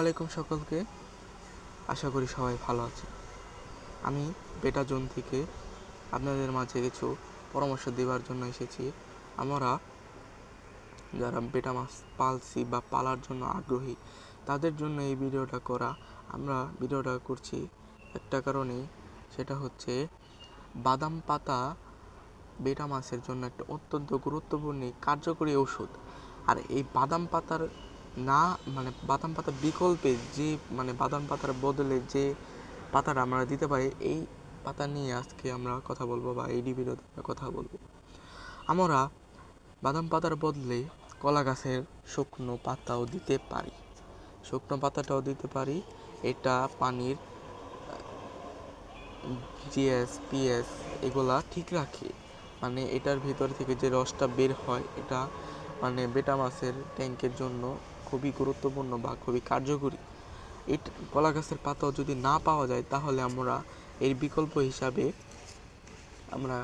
আলাইকুম সকলকে। আশা করি সবাই ভালো আছে আমি বেটা জোন থেকে আপনাদের মাঝে কিছু পরামর্শ দেওয়ার জন্য এসেছি। আমরা যারা বেটা মাছ পালছি বা পালার জন্য আগ্রহী, তাদের জন্য এই ভিডিওটা করা। আমরা ভিডিওটা করছি একটা কারণে সেটা হচ্ছে বাদাম পাতা বেটা মাছের জন্য একটা অত্যন্ত গুরুত্বপূর্ণ, কার্যকরী ওষুধ আর এই বাদাম পাতার না মানে বাদাম পাতার বিকল্পে যে মানে বাদাম পাতার বদলে যে পাতাটা আমরা দিতে পারি, এই পাতা নিয়ে আজকে আমরা কথা বলব বা এই ভিডিওতে কথা বলব। আমরা বাদাম পাতার বদলে কলা গাছের শুকনো পাতাও দিতে পারি। শুকনো পাতাটাও দিতে পারি। এটা পানির জিএস, পিএস এগুলা ঠিক রাখে। মানে এটার ভিতর থেকে যে রসটা বের হয়, এটা মানে বেটা মাছের ট্যাঙ্কের জন্য খুবই গুরুত্বপূর্ণ বা খুবই কার্যকরী। এই কলা গাছের পাতাও যদি না পাওয়া যায়, তাহলে আমরা এর বিকল্প হিসাবে আমরা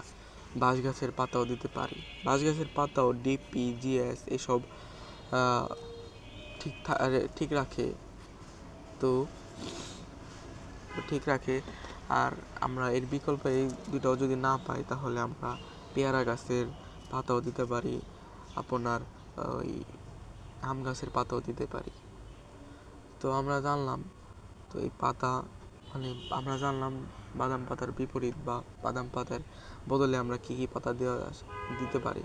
বাঁশ গাছের পাতাও দিতে পারি। বাঁশ গাছের পাতাও ডিপি জিএস এসব ঠিক ঠিক রাখে। তো, ঠিক রাখে। আর আমরা এর বিকল্প এই দুটাও যদি না পাই, তাহলে আমরা পেয়ারা গাছের পাতাও দিতে পারি। আপনার ওই আম গাছের পাতাও দিতে পারি। তো আমরা জানলাম, তো এই পাতা মানে আমরা জানলাম বাদাম পাতার বিপরীত বা বাদাম পাতার বদলে আমরা কী কী পাতা দেওয়া দিতে পারি।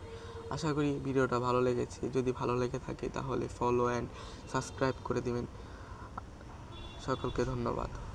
আশা করি ভিডিওটা ভালো লেগেছে। যদি ভালো লেগে থাকে তাহলে ফলো অ্যান্ড সাবস্ক্রাইব করে দেবেন। সকলকে ধন্যবাদ।